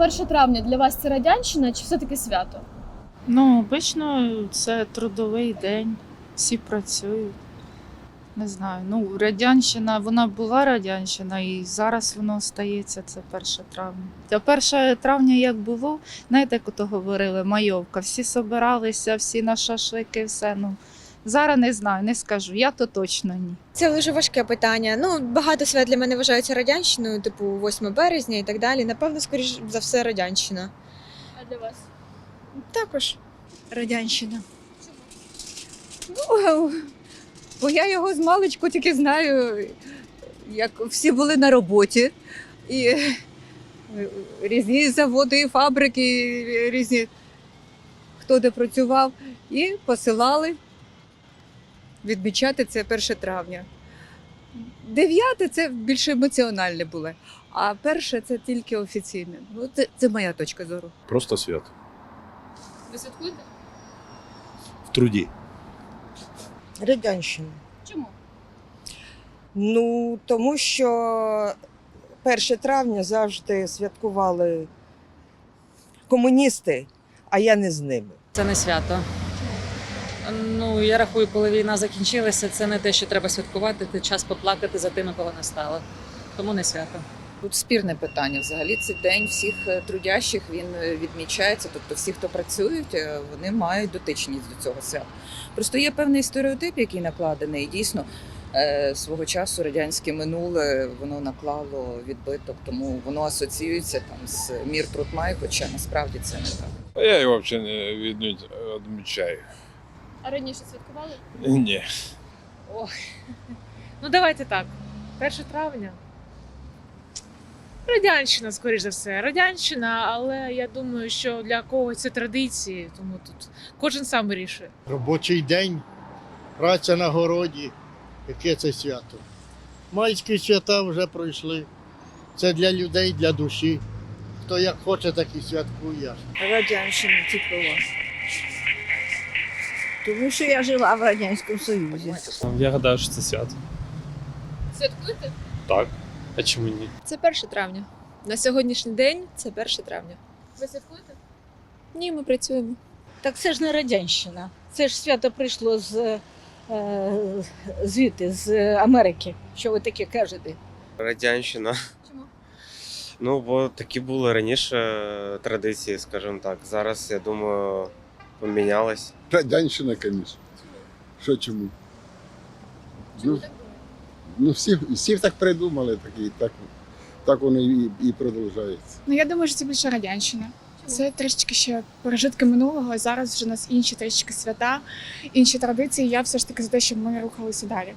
1 травня для вас це радянщина чи все-таки свято? Ну, обично це трудовий день, всі працюють. Не знаю. Ну, радянщина, вона була радянщина, і зараз воно стається це 1 травня. А 1 травня як було, знаєте, як ото говорили, майовка, всі собиралися, всі на шашлики, все. Ну, зараз не знаю, не скажу. Я то точно ні. Це дуже важке питання. Ну, багато свят для мене вважаються радянщиною, типу 8 березня і так далі. Напевно, скоріш за все, радянщина. А для вас? Також. Радянщина. Ну, бо я його з маличку тільки знаю, як всі були на роботі. І різні заводи, і фабрики, і різні, хто де працював, і посилали відмічати це 1 травня. Дев'яте це більш емоціональне було, а перше це тільки офіційне. Ну, це, це моя точка зору. Просто свят. Ви святкуєте? В труді. Радянщина. Чому? Ну, тому що 1 травня завжди святкували комуністи, а я не з ними. Це не свято. Ну, я рахую, коли війна закінчилася, це не те, що треба святкувати, це час поплакати за тими, кого не стало. Тому не свято. Тут спірне питання. Взагалі цей день всіх е, трудящих він е, відмічається. Тобто, всі, хто працюють, е, вони мають дотичність до цього свята. Просто є певний стереотип, який накладений. І дійсно свого часу радянське минуле воно наклало відбиток, тому воно асоціюється там з мір Трутмай, хоча насправді це не так. А я його взагалі не відмічаю. А раніше святкували? Ні. Ну, давайте так. 1 травня. Радянщина, скоріш за все. Радянщина, але я думаю, що для когось це традиції, тому тут кожен сам вирішує. Робочий день, праця на городі. Яке це свято? Майські свята вже пройшли. Це для людей, для душі. Хто як хоче, так і святкує. Радянщина типова. Тому що я жила в Радянському Союзі. Я гадаю, що це свято. Святкуєте? Так. А чому ні? Це 1 травня. На сьогоднішній день це 1 травня. Ви святкуєте? Ні, ми працюємо. Так це ж не радянщина. Це ж свято прийшло з е, звідти, з Америки. Що ви таке кажете? Радянщина. Чому? Ну, бо такі були раніше е, традиції, скажімо так. Зараз, я думаю, помінялось. Радянщина, звісно. Що чому? Чому Ну, так? Ну, всі, всі так придумали, так, і так, так воно і, і продовжується. Ну, я думаю, що це більше радянщина. Це трішечки ще пережитки минулого. Зараз вже у нас інші трішки свята, інші традиції. Я все ж таки за те, щоб ми рухалися далі.